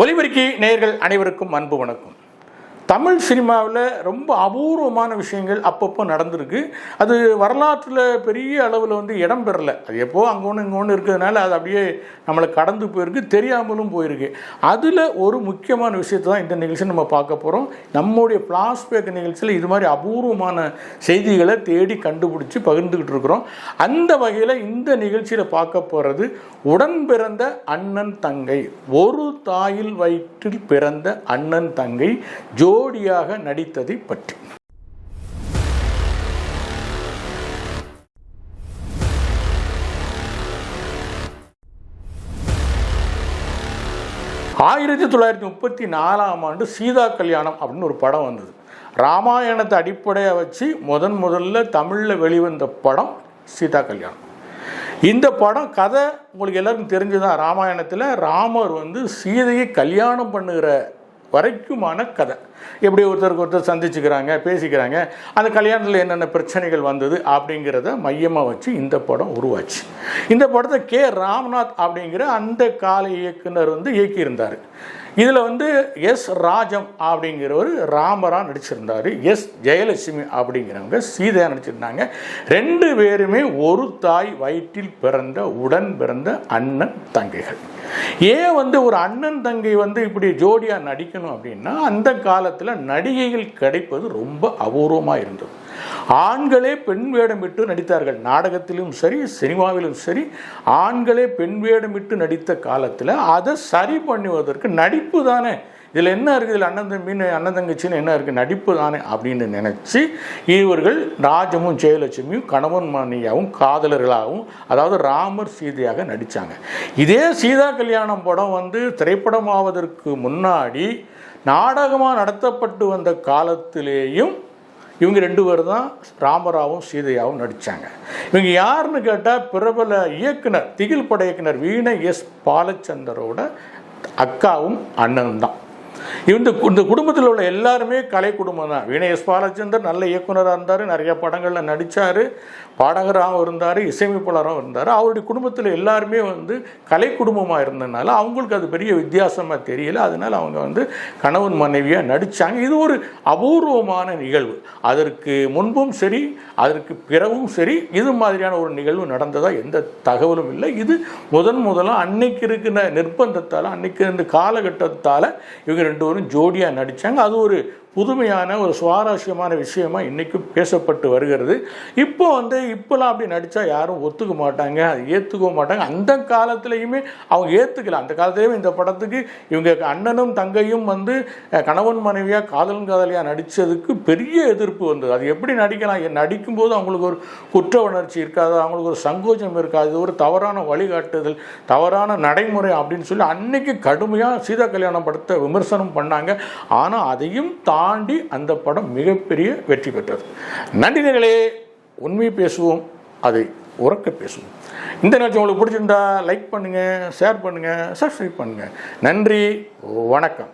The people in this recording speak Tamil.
ஒலிபெருக்கி நேயர்கள் அனைவருக்கும் அன்பு வணக்கம். தமிழ் சினிமாவில் ரொம்ப அபூர்வமான விஷயங்கள் அப்பப்போ நடந்திருக்கு. அது வரலாற்றில் பெரிய அளவில் வந்து இடம் பெறலை. அது எப்போ அங்கே ஒன்று இங்கே ஒன்று இருக்கிறதுனால அது அப்படியே நம்மளை கடந்து போயிருக்கு தெரியாமலும் போயிருக்கு. அதில் ஒரு முக்கியமான விஷயத்தை தான் இந்த நிகழ்ச்சி நம்ம பார்க்க போகிறோம் நம்முடைய ஃப்ளாஷ்பேக் நிகழ்ச்சியில் இது மாதிரி அபூர்வமான செய்திகளை தேடி கண்டுபிடிச்சி பகிர்ந்துக்கிட்டு இருக்கிறோம். அந்த வகையில் இந்த நிகழ்ச்சியில் பார்க்க போகிறது உடன் பிறந்த அண்ணன் தங்கை ஒரு தாயில் வயிற்றில் பிறந்த அண்ணன் தங்கை ஜோடியாக நடித்ததை பற்றி. ஆயிரத்தி தொள்ளாயிரத்தி முப்பத்தி நாலாம் ஆண்டு சீதா கல்யாணம் அப்படின்னு ஒரு படம் வந்தது. ராமாயணத்தை அடிப்படையாக வச்சு முதன் முதல்ல தமிழில் வெளிவந்த படம் சீதா கல்யாணம். இந்த படம் கதை உங்களுக்கு எல்லாருக்கும் தெரிஞ்சுதான். ராமாயணத்தில் ராமர் வந்து சீதையை கல்யாணம் பண்ணுகிற வரைக்குமான கதை. எப்படி ஒருத்தருக்கு ஒருத்தர் சந்திச்சுக்கிறாங்க பேசிக்கிறாங்க அந்த கல்யாணத்தில் என்னென்ன பிரச்சனைகள் வந்தது அப்படிங்கிறத மையமாக வச்சு இந்த படம் உருவாச்சு. இந்த படத்தை கே. ராம்நாத் அப்படிங்கிற அந்த கால இயக்குனர் வந்து இயக்கியிருந்தார். இதில் வந்து எஸ். ராஜம் அப்படிங்கிறவர் ராமராக நடிச்சிருந்தார் எஸ். ஜெயலட்சுமி அப்படிங்கிறவங்க சீதையா நடிச்சிருந்தாங்க. ரெண்டு பேருமே ஒரு தாய் வயிற்றில் பிறந்த உடன் பிறந்த அண்ணன் தங்கைகள். ஏன் வந்து ஒரு அண்ணன் தங்கை வந்து இப்படி ஜோடியாக நடிக்கணும் அப்படின்னா அந்த கால காலத்தில் நடிகைகள் கிடைப்பது ரொம்ப அபூர்வமாக இருந்தது. ஆண்களே பெண் வேடமிட்டு நடித்தார்கள். நாடகத்திலும் சரி சினிமாவிலும் சரி ஆண்களே பெண் வேடமிட்டு நடித்த காலத்தில் அதை சரி பண்ணுவதற்கு நடிப்பு தானே. இதில் என்ன இருக்குது இதில் அண்ணன் தம்பின்னு அண்ணன் தங்கச்சின்னு என்ன இருக்குது நடிப்பு தானே அப்படின்னு நினச்சி இவர்கள் ராஜமும் ஜெயலட்சுமியும் கணவன் மணியாகவும் காதலர்களாகவும் அதாவது ராமர் சீதையாக நடித்தாங்க இதே சீதா கல்யாணம் படம் வந்து திரைப்படமாவதற்கு முன்னாடி நாடகமாக நடத்தப்பட்டு வந்த காலத்திலேயும் இவங்க ரெண்டு பேர் தான் ராமராவும் சீதையாவும் நடித்தாங்க இவங்க யாருன்னு கேட்டால் பிரபல இயக்குனர் திகில் பட இயக்குனர் வீணை எஸ் பாலச்சந்தரோட அக்காவும் அண்ணனும் தான். இந்த இந்த குடும்பத்தில் உள்ள எல்லாருமே கலை குடும்பம் தான். வீணை எஸ் பாலச்சந்தர் நல்ல இயக்குனராக இருந்தார் நிறைய படங்களில் நடித்தார் பாடகராகவும் இருந்தார் இசையமைப்பாளராகவும் இருந்தார். அவருடைய குடும்பத்தில் எல்லாருமே வந்து கலை குடும்பமாக இருந்ததுனால அவங்களுக்கு அது பெரிய வித்தியாசமாக தெரியல. அதனால் அவங்க வந்து கணவன் மனைவியாக நடித்தாங்க இது ஒரு அபூர்வமான நிகழ்வு. அதற்கு முன்பும் சரி அதற்கு பிறகும் சரி இது மாதிரியான ஒரு நிகழ்வு நடந்ததாக எந்த தகவலும் இல்லை. இது முதன் முதலாக அன்னைக்கு இருக்கிற நிர்பந்தத்தால் அன்னைக்கு இந்த காலகட்டத்தால் இவங்க ரெண்டு பேரும் ஜோடியாக நடித்தாங்க அது ஒரு புதுமையான ஒரு சுவாரஸ்யமான விஷயமா இன்றைக்கும் பேசப்பட்டு வருகிறது. இப்போ வந்து இப்போலாம் அப்படி நடித்தா யாரும் ஒத்துக்க மாட்டாங்க அது ஏற்றுக்க மாட்டாங்க. அந்த காலத்துலேயுமே அவங்க ஏற்றுக்கல அந்த காலத்துலேயுமே இந்த படத்துக்கு இவங்க அண்ணனும் தங்கையும் வந்து கணவன் மனைவியாக காதலன் காதலியாக நடித்ததுக்கு பெரிய எதிர்ப்பு வந்தது. அது எப்படி நடிக்கலாம்? நடிக்கும்போது அவங்களுக்கு ஒரு குற்ற உணர்ச்சி இருக்காது. அவங்களுக்கு ஒரு சங்கோச்சம் இருக்காது. ஒரு தவறான வழிகாட்டுதல் தவறான நடைமுறை அப்படின்னு சொல்லி அன்னைக்கு கடுமையாக சீதா கல்யாணம் படத்தை விமர்சனம் பண்ணாங்க. ஆனால் அதையும் தாண்டி அந்த படம் மிகப்பெரிய வெற்றி பெற்றது. நன்றினர்களே உண்மையை பேசுவோம் அதை உறக்க பேசுவோம். இந்த நிகழ்ச்சி உங்களுக்கு பிடிச்சிருந்தா லைக் பண்ணுங்கள் ஷேர் பண்ணுங்கள் சப்ஸ்கிரைப் பண்ணுங்கள் நன்றி வணக்கம்.